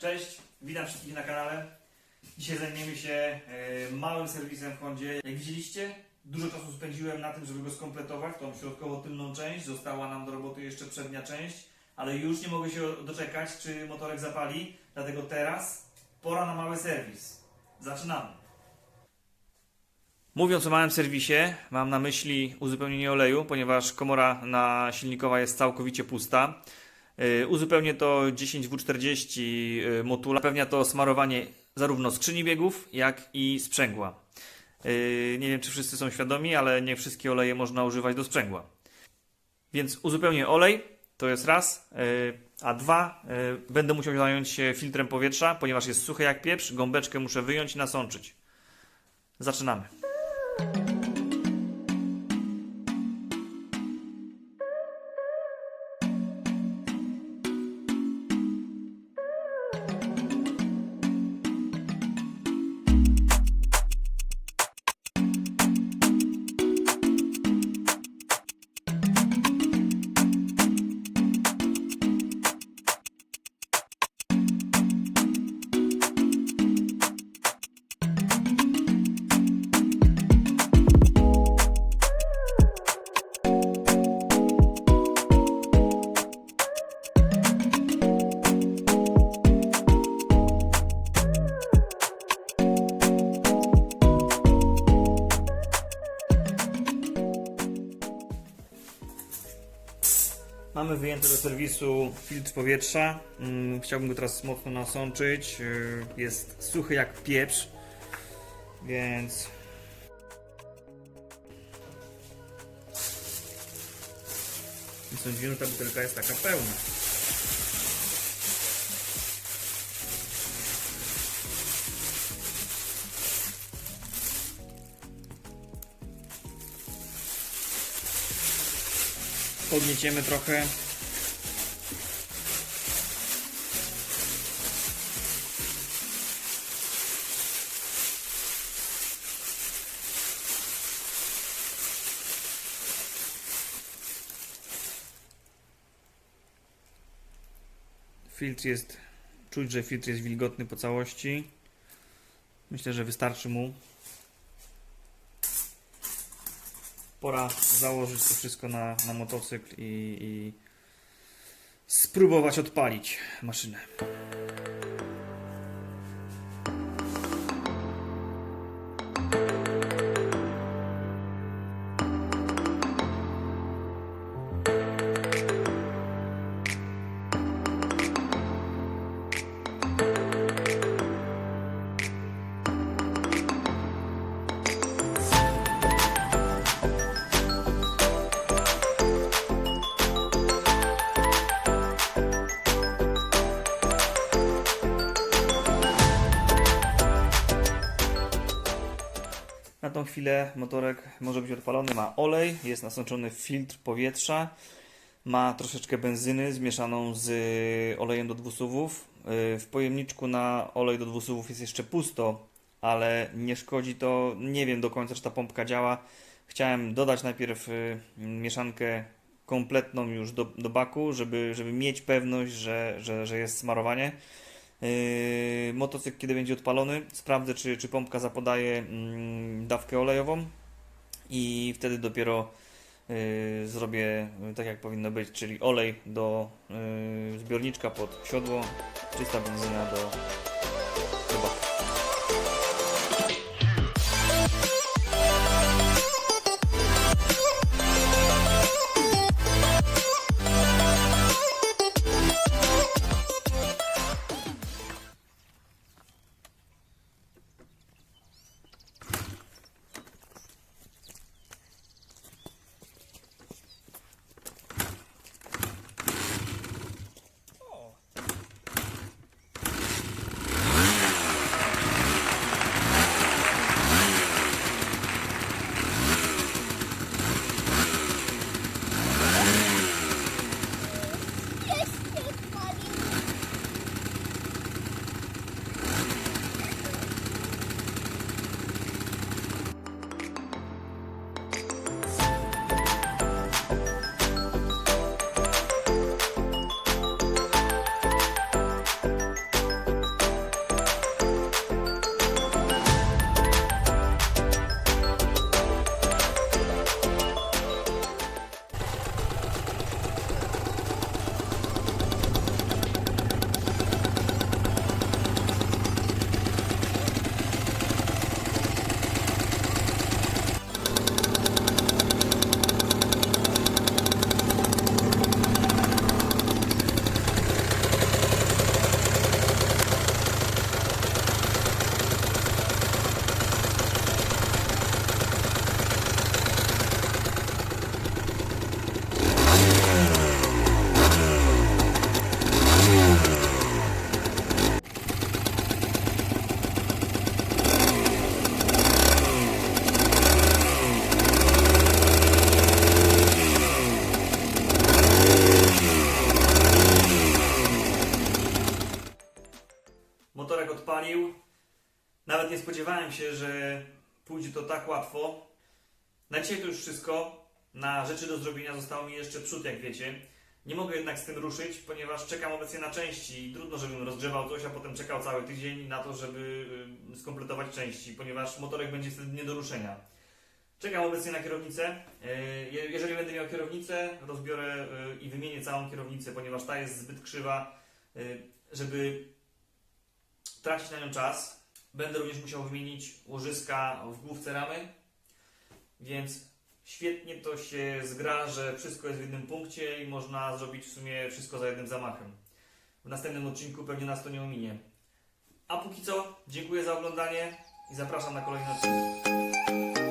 Cześć, witam wszystkich na kanale. Dzisiaj zajmiemy się e, małym serwisem w Hondzie. Jak widzieliście, dużo czasu spędziłem na tym, żeby go skompletować, tą środkowo-tylną część. Została nam do roboty jeszcze przednia część, ale już nie mogę się doczekać, czy motorek zapali. Dlatego teraz pora na mały serwis. Zaczynamy. Mówiąc o małym serwisie, mam na myśli uzupełnienie oleju, ponieważ komora na silnikowa jest całkowicie pusta. Yy, Uzupełnię to 10W40 yy, Motula. Zapewnia to smarowanie zarówno skrzyni biegów, jak i sprzęgła. Yy, Nie wiem, czy wszyscy są świadomi, ale nie wszystkie oleje można używać do sprzęgła. Więc uzupełnię olej, to jest raz, a dwa, będę musiał zająć się filtrem powietrza, ponieważ jest suche jak pieprz, gąbeczkę muszę wyjąć i nasączyć. Zaczynamy. Mamy wyjęty do serwisu filtr powietrza. Mm, Chciałbym go teraz mocno nasączyć. Yy, Jest suchy jak pieprz, więc. Nie sądziłem, że ta butelka jest taka pełna. Podnieciemy trochę. Filtr jest, czuć, że filtr jest wilgotny po całości. Myślę, że wystarczy mu. Pora założyć to wszystko na, na motocykl i, i spróbować odpalić maszynę. Na tą chwilę motorek może być odpalony, ma olej, jest nasączony filtr powietrza, ma troszeczkę benzyny zmieszaną z olejem do dwusuwów. Yy, W pojemniczku na olej do dwusuwów jest jeszcze pusto, ale nie szkodzi to, nie wiem do końca czy ta pompka działa. Chciałem dodać najpierw yy, mieszankę kompletną już do, do baku, żeby, żeby mieć pewność, że, że, że jest smarowanie. Yy, motocykl, kiedy będzie odpalony, sprawdzę, czy, czy pompka zapodaje mm, dawkę olejową i wtedy dopiero yy, zrobię yy, tak, jak powinno być, czyli olej do zbiorniczka pod siodło, czysta benzyna do się, że pójdzie to tak łatwo. Na dzisiaj to już wszystko. Na rzeczy do zrobienia został mi jeszcze przód, jak wiecie. Nie mogę jednak z tym ruszyć, ponieważ czekam obecnie na części i trudno, żebym rozgrzewał coś, a potem czekał cały tydzień na to, żeby y, skompletować części, ponieważ motorek będzie wtedy nie do ruszenia. Czekam obecnie na kierownicę. Y, je- Jeżeli będę miał kierownicę, rozbiorę y, i wymienię całą kierownicę, ponieważ ta jest zbyt krzywa, żeby tracić na nią czas. Będę również musiał wymienić łożyska w główce ramy, więc świetnie to się zgra, że wszystko jest w jednym punkcie i można zrobić w sumie wszystko za jednym zamachem. W następnym odcinku pewnie nas to nie ominie. A póki co, dziękuję za oglądanie i zapraszam na kolejny odcinek.